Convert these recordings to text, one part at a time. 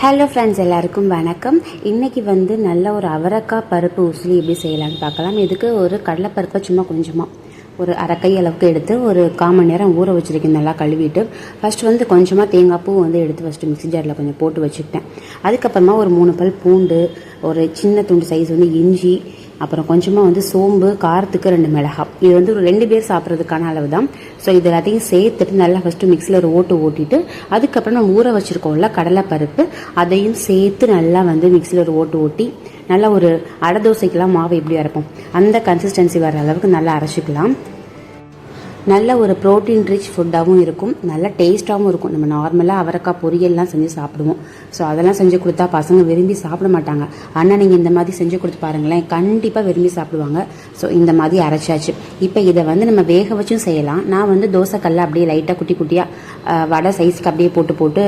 Hello friends எல்லாருக்கும் வணக்கம். இன்றைக்கி வந்து நல்ல ஒரு அவரக்காய் பருப்பு உசிலி எப்படி செய்யலாம்னு பார்க்கலாம். இதுக்கு ஒரு கடலைப்பருப்பை சும்மா கொஞ்சமாக ஒரு அரைக்கை அளவுக்கு எடுத்து ஒரு கால் மணி நேரம் ஊற வச்சுருக்கேன். நல்லா கழுவிட்டு ஃபர்ஸ்ட் வந்து கொஞ்சமாக தேங்காய் பூ வந்து எடுத்து ஃபஸ்ட்டு மிக்ஸி ஜாரில் கொஞ்சம் போட்டு வச்சுக்கிட்டேன். அதுக்கப்புறமா ஒரு மூணு பல் பூண்டு ஒரு சின்ன துண்டு சைஸ் வந்து இஞ்சி அப்புறம் கொஞ்சமாக வந்து சோம்பு காரத்துக்கு ரெண்டு மிளகாய். இது வந்து ஒரு ரெண்டு பேர் சாப்பிட்றதுக்கான அளவு தான் ஸோ இது எல்லாத்தையும் சேர்த்துட்டு நல்லா ஃபஸ்ட்டு மிக்சியில் ஒரு ஓட்டு ஓட்டிட்டு அதுக்கப்புறம் நம்ம ஊற வச்சுருக்கோம்ல கடலை பருப்பு அதையும் சேர்த்து நல்லா வந்து மிக்சியில் ஒரு ஓட்டு ஓட்டி நல்லா ஒரு அடை தோசைக்கெல்லாம் மாவு எப்படி அரைப்போம்? அந்த கன்சிஸ்டன்சி வர அளவுக்கு நல்லா அரைச்சிக்கலாம். நல்ல ஒரு ப்ரோட்டீன் ரிச் ஃபுட்டாகவும் இருக்கும். நல்ல டேஸ்ட்டாகவும் இருக்கும். நம்ம நார்மலாக அவரைக்காய் பொரியல்லாம் செஞ்சு சாப்பிடுவோம். ஸோ அதெல்லாம் செஞ்சு கொடுத்தா பசங்க விரும்பி சாப்பிட மாட்டாங்க. ஆனால் நீங்கள் இந்த மாதிரி செஞ்சு கொடுத்து பாருங்களேன் கண்டிப்பாக விரும்பி சாப்பிடுவாங்க. ஸோ இந்த மாதிரி அரைச்சாச்சு. இப்போ இதை வந்து நம்ம வேக வச்சும் செய்யலாம். நான் வந்து தோசைக்கல்ல அப்படியே லைட்டாக குட்டி குட்டியாக வடை சைஸ்க்கு அப்படியே போட்டு போட்டு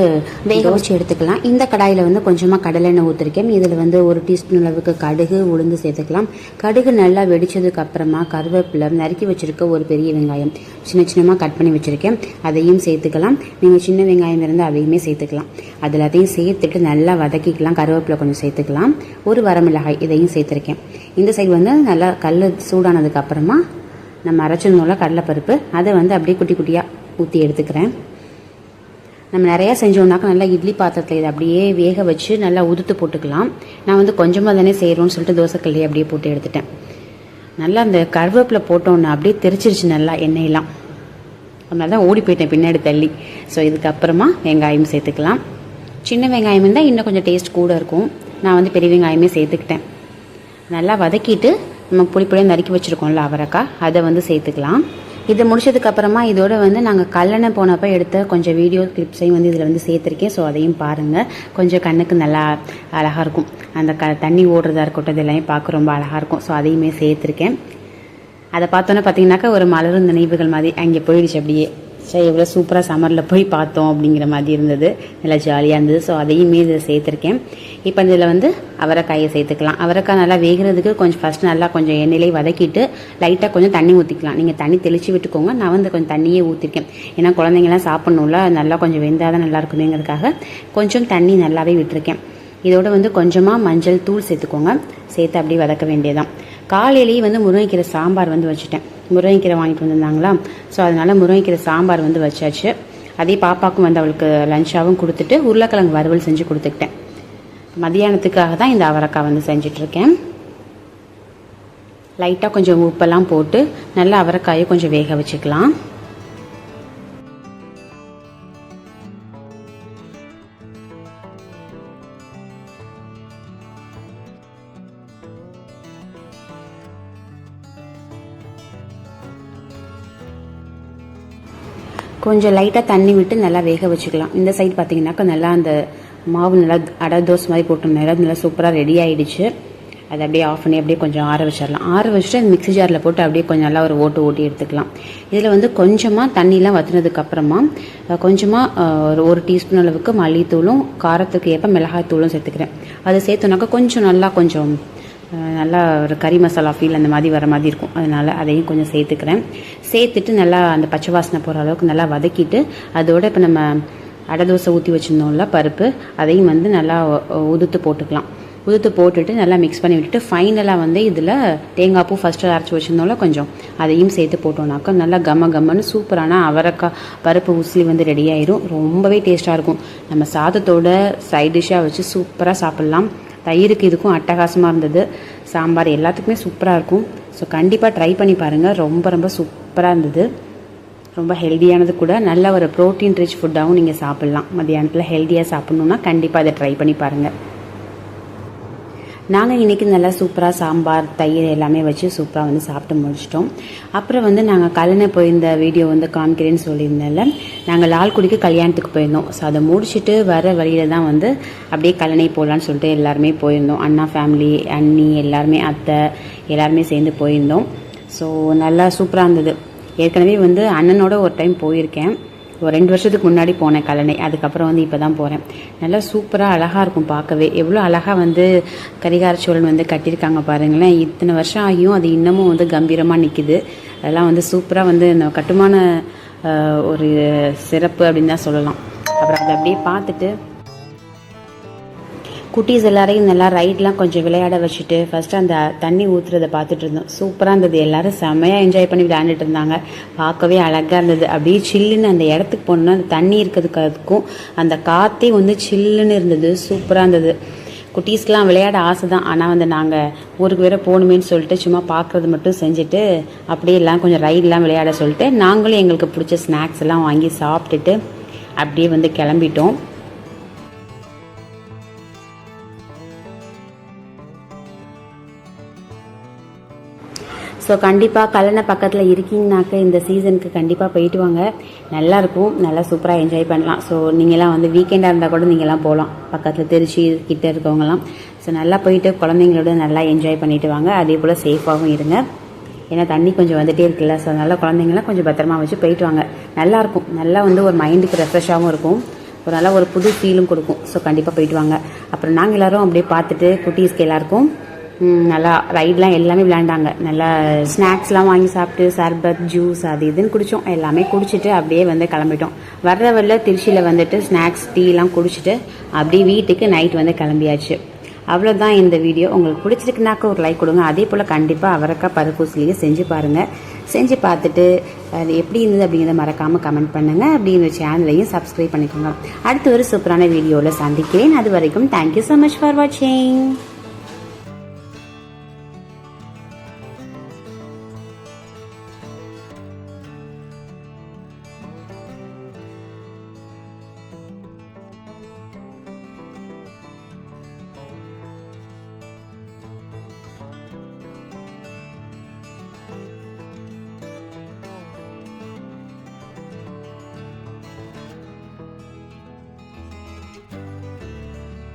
வேக வச்சு எடுத்துக்கலாம். இந்த கடாயில் வந்து கொஞ்சமாக கடலெண்ணெய் ஊற்றிருக்கேன் இதில் வந்து ஒரு டீஸ்பூன் அளவுக்கு கடுகு உளுந்து சேர்த்துக்கலாம். கடுகு நல்லா வெடிச்சதுக்கு அப்புறமா கருவேப்பிலை நறுக்கி வச்சிருக்க ஒரு பெரிய வெங்காயம். சின்ன சின்னமாக கட் பண்ணி வச்சுருக்கேன். அதையும் சேர்த்துக்கலாம். நீங்கள் சின்ன வெங்காயம் இருந்தால் அதையுமே சேர்த்துக்கலாம். அது எல்லாத்தையும் சேர்த்துட்டு நல்லா வதக்கிக்கலாம். கருவேப்பிலை கொஞ்சம் சேர்த்துக்கலாம். ஒரு வரமிளகாய் இதையும் சேர்த்துருக்கேன். இந்த சைடு வந்து நல்லா கல் சூடானதுக்கு அப்புறமா நம்ம அரைச்சிருந்தோம்ல கடலைப்பருப்பு அதை வந்து அப்படியே குட்டி குட்டியாக ஊற்றி எடுத்துக்கிறேன். நம்ம நிறையா செஞ்சோம்னாக்கா நல்லா இட்லி பாத்திரத்தில் இதை அப்படியே வேக வச்சு நல்லா உதுத்து போட்டுக்கலாம். நான் வந்து கொஞ்சமாக தானே செய்கிறோன்னு சொல்லிட்டு தோசைக்கல்லையே அப்படியே போட்டு எடுத்துட்டேன். நல்லா அந்த கருவேப்பிலை போட்டோன்னே அப்படியே தெரிச்சிருச்சு நல்லா எண்ணெயெல்லாம். அதனால தான் ஓடி போயிட்டேன் பின்னாடி தள்ளி. ஸோ இதுக்கப்புறமா வெங்காயம் சேர்த்துக்கலாம். சின்ன வெங்காயம் இருந்தால் இன்னும் கொஞ்சம் டேஸ்ட் கூட இருக்கும். நான் வந்து பெரிய வெங்காயமே சேர்த்துக்கிட்டேன். நல்லா வதக்கிட்டு நம்ம புளி பொடியாக நறுக்கி வச்சுருக்கோம்ல அவரைக்காய் அதை வந்து சேர்த்துக்கலாம். இது முடிச்சதுக்கு அப்புறமா இதோட வந்து நாங்கள் கல்லணை போனப்போ எடுத்த கொஞ்சம் வீடியோ கிளிப்ஸையும் வந்து இதில் வந்து சேர்த்துருக்கேன். ஸோ அதையும் பாருங்கள் கொஞ்சம் கண்ணுக்கு நல்லா அழகாக இருக்கும். அந்த க தண்ணி ஓடுறதா இருக்கட்டும் இதெல்லாம் பார்க்க ரொம்ப அழகாக இருக்கும். ஸோ அதையுமே சேர்த்துருக்கேன். அதை பார்த்தோன்னே பார்த்தீங்கன்னாக்கா ஒரு மலரும் நினைவுகள் மாதிரி அங்கே போயிடுச்சு அப்படியே. சரி எவ்வளோ சூப்பராக சம்மரில் போய் பார்த்தோம் அப்படிங்கிற மாதிரி இருந்தது. நல்லா ஜாலியாக இருந்தது. ஸோ அதையுமே இதில் சேர்த்துருக்கேன். இப்போ இதில் வந்து அவரைக்காயை சேர்த்துக்கலாம். அவரைக்காய் நல்லா வேகிறதுக்கு கொஞ்சம் ஃபஸ்ட் நல்லா கொஞ்சம் எண்ணெயிலே வதக்கிட்டு லைட்டாக கொஞ்சம் தண்ணி ஊற்றிக்கலாம் நீங்கள் தண்ணி தெளித்து விட்டுக்கோங்க. நான் வந்து கொஞ்சம் தண்ணியே ஊற்றிருக்கேன் ஏன்னா குழந்தைங்களாம் சாப்பிட்ணும்ல. நல்லா கொஞ்சம் வெந்தால் தான் நல்லா இருக்குமேங்கிறதுக்காக கொஞ்சம் தண்ணி நல்லாவே விட்டுருக்கேன். இதோட வந்து கொஞ்சமாக மஞ்சள் தூள் சேர்த்துக்கோங்க. சேர்த்து அப்படியே வதக்க வேண்டியதான் காலையிலேயே வந்து முருங்கைக்கீரை சாம்பார் வந்து வச்சுட்டேன். முருங்கைக்கீரை வாங்கிட்டு வந்திருந்தாங்களா? ஸோ அதனால் முருங்கைக்கீரை சாம்பார் வந்து வச்சாச்சு. அதே பாப்பாக்கும் வந்து அவளுக்கு லஞ்சாகவும் கொடுத்துட்டு உருளைக்கிழங்கு வறுவல் செஞ்சு கொடுத்துக்கிட்டேன். மதியானத்துக்காக தான் இந்த அவரைக்காய் வந்து செஞ்சிட்ருக்கேன். லைட்டாக கொஞ்சம் உப்பெல்லாம் போட்டு நல்லா அவரைக்காயை கொஞ்சம் வேக வச்சுக்கலாம். கொஞ்சம் லைட்டாக தண்ணி விட்டு நல்லா வேக வச்சுக்கலாம். இந்த சைடு பார்த்தீங்கன்னாக்கா நல்லா அந்த மாவு நல்லா அடை தோசை மாதிரி போட்டு நல்லா நல்லா சூப்பராக ரெடி ஆகிடுச்சு அதை அப்படியே ஆஃப் பண்ணி அப்படியே கொஞ்சம் ஆற வச்சிடலாம். ஆற வச்சுட்டு அந்த மிக்ஸி ஜாரில் போட்டு அப்படியே கொஞ்சம் நல்லா ஒரு ஓட்டு ஓட்டி எடுத்துக்கலாம். இதில் வந்து கொஞ்சமாக தண்ணிலாம் வத்துனதுக்கப்புறமா கொஞ்சமாக ஒரு ஒரு டீஸ்பூன் அளவுக்கு மல்லித்தூளும் காரத்துக்கு ஏற்ப மிளகாய் தூளும் சேர்த்துக்கிறேன். அதை சேர்த்தோன்னாக்கா கொஞ்சம் நல்லா கொஞ்சம் நல்லா ஒரு கறி மசாலா ஃபீல் அந்த மாதிரி வர மாதிரி இருக்கும். அதனால் அதையும் கொஞ்சம் சேர்த்துக்கிறேன். சேர்த்துட்டு நல்லா அந்த பச்சை வாசனை போகிற அளவுக்கு நல்லா வதக்கிட்டு அதோடு இப்போ நம்ம அடை தோசை ஊற்றி வச்சுருந்தோம்ல பருப்பு அதையும் வந்து நல்லா உதுத்து போட்டுக்கலாம். உதுத்து போட்டுட்டு நல்லா மிக்ஸ் பண்ணி விட்டுட்டு ஃபைனலாக வந்து இதில் தேங்காய் பூ ஃபஸ்ட்டு அரைச்சி வச்சுருந்தோம்ல கொஞ்சம் அதையும் சேர்த்து போட்டோம்னாக்கா நல்லா கம்ம கம்மன்னு சூப்பரான அவரைக்காய் பருப்பு உசிலி வந்து ரெடி ஆயிரும். ரொம்பவே டேஸ்ட்டாக இருக்கும். நம்ம சாதத்தோட சைட் டிஷ்ஷாக வச்சு சூப்பராக சாப்பிட்லாம். தயிருக்கு இதுக்கும் அட்டகாசமாக இருந்தது. சாம்பார் எல்லாத்துக்குமே சூப்பராக இருக்கும். ஸோ கண்டிப்பாக ட்ரை பண்ணி பாருங்கள் ரொம்ப ரொம்ப சூப்பராக இருந்தது. ரொம்ப ஹெல்த்தியானது கூட. நல்ல ஒரு ப்ரோட்டீன் ரிச் ஃபுட்டாகவும் நீங்கள் சாப்பிட்லாம். மதியானத்தில் ஹெல்த்தியாக சாப்பிட்ணுன்னா கண்டிப்பாக அதை ட்ரை பண்ணி பாருங்கள் நாங்கள் இன்றைக்கி நல்லா சூப்பராக சாம்பார் தயிர் எல்லாமே வச்சு சூப்பராக வந்து சாப்பிட்டு முடிச்சிட்டோம். அப்புறம் வந்து நாங்கள் கல்யாணம் போயிருந்த வீடியோ வந்து காமிக்கிறேன்னு சொல்லியிருந்தேன்ல நாங்கள் லால்குடிக்கு கல்யாணத்துக்கு போயிருந்தோம். ஸோ அதை முடிச்சுட்டு வர வழியில் தான் வந்து அப்படியே கல்லணை போகலான்னு சொல்லிட்டு எல்லாருமே போயிருந்தோம். அண்ணா ஃபேமிலி அண்ணி எல்லாருமே அத்தை எல்லாருமே சேர்ந்து போயிருந்தோம். ஸோ நல்லா சூப்பராக இருந்தது. ஏற்கனவே வந்து அண்ணனோட ஒரு டைம் போயிருக்கேன். ஒரு ரெண்டு வருஷத்துக்கு முன்னாடி போனேன் கல்லணை அதுக்கப்புறம் வந்து இப்போ தான் போகிறேன் நல்லா சூப்பராக அழகாக இருக்கும் பார்க்கவே. எவ்வளோ அழகாக வந்து கரிகார சோழன் வந்து கட்டியிருக்காங்க பாருங்களேன். இத்தனை வருஷம் ஆகியும் அது இன்னமும் வந்து கம்பீரமாக நிற்கிது அதெல்லாம் வந்து சூப்பராக வந்து இந்த கட்டுமான ஒரு சிறப்பு அப்படின்னு தான் சொல்லலாம். அப்புறம் அதை அப்படியே பார்த்துட்டு குட்டீஸ் எல்லாரையும் நல்லா ரைட்லாம் கொஞ்சம் விளையாட வச்சுட்டு ஃபஸ்ட்டு அந்த தண்ணி ஊற்றுறதை பார்த்துட்டு இருந்தோம். சூப்பராக இருந்தது. எல்லாரும் செம்மையாக என்ஜாய் பண்ணி விளையாண்டுட்டு இருந்தாங்க. பார்க்கவே அழகாக இருந்தது. அப்படியே சில்லுன்னு அந்த இடத்துக்கு போனோம்னா அந்த தண்ணி இருக்கிறதுக்கு அதுக்கும் அந்த காற்றே வந்து சில்லுன்னு இருந்தது. சூப்பராக இருந்தது. குட்டீஸ்க்கெலாம் விளையாட ஆசை தான் ஆனால் வந்து நாங்கள் ஊருக்கு வேற போகணுமேன்னு சொல்லிட்டு சும்மா பார்க்குறது மட்டும் செஞ்சுட்டு அப்படியே எல்லாம் கொஞ்சம் ரைடெலாம் விளையாட சொல்லிட்டு நாங்களும் எங்களுக்கு பிடிச்ச ஸ்நாக்ஸ் எல்லாம் வாங்கி சாப்பிட்டுட்டு அப்படியே வந்து கிளம்பிட்டோம். ஸோ கண்டிப்பாக கல்லணை பக்கத்தில் இருக்கீங்கனாக்க இந்த சீசனுக்கு கண்டிப்பாக போயிட்டு வாங்க. நல்லாயிருக்கும் நல்லா சூப்பராக என்ஜாய் பண்ணலாம். ஸோ நீங்கள்லாம் வந்து வீக்கெண்டாக இருந்தால் கூட நீங்கள்லாம் போகலாம் பக்கத்தில் திருச்சி கிட்ட இருக்கவங்கலாம் ஸோ நல்லா போயிட்டு குழந்தைங்களோட நல்லா என்ஜாய் பண்ணிட்டு வாங்க. அதே போல் சேஃபாகவும் இருங்க. ஏன்னா தண்ணி கொஞ்சம் வந்துகிட்டே இருக்குல்ல. ஸோ அதனால் குழந்தைங்களாம் கொஞ்சம் பத்திரமா வச்சு போயிட்டு வாங்க. நல்லாயிருக்கும் நல்லா வந்து ஒரு மைண்டுக்கு ரெஃப்ரெஷ்ஷாகவும் இருக்கும். ஒரு நல்ல ஒரு புது ஃபீலும் கொடுக்கும். ஸோ கண்டிப்பாக போயிட்டு வாங்க. அப்புறம் நாங்கள் எல்லோரும் அப்படியே பார்த்துட்டு குட்டீஸ்க்கு எல்லாருக்கும் நல்லா ரைட்லாம் எல்லாமே விளையாண்டாங்க. நல்லா ஸ்நாக்ஸ்லாம் வாங்கி சாப்பிட்டு சர்பத் ஜூஸ் அது இதுன்னு குடித்தோம் எல்லாமே குடிச்சிட்டு அப்படியே வந்து கிளம்பிட்டோம். வர்ற வரல திருச்சியில் வந்துட்டு ஸ்நாக்ஸ் டீலாம் குடிச்சிட்டு அப்படியே வீட்டுக்கு நைட் வந்து கிளம்பியாச்சு. அவ்வளோதான் இந்த வீடியோ உங்களுக்கு பிடிச்சிருக்குனாக்கா ஒரு லைக் கொடுங்க. அதே போல் கண்டிப்பாக அவரக்கா பருப்பூசிலேயே செஞ்சு பாருங்கள் செஞ்சு பார்த்துட்டு அது எப்படி இருந்தது அப்படிங்கிறத மறக்காமல் கமெண்ட் பண்ணுங்கள் அப்படிங்கிற சேனலையும் சப்ஸ்கிரைப் பண்ணிக்கோங்க. அடுத்து ஒரு சூப்பரான வீடியோவில் சந்திக்கிறேன். அது வரைக்கும் தேங்க்யூ ஸோ மச் ஃபார் வாட்சிங்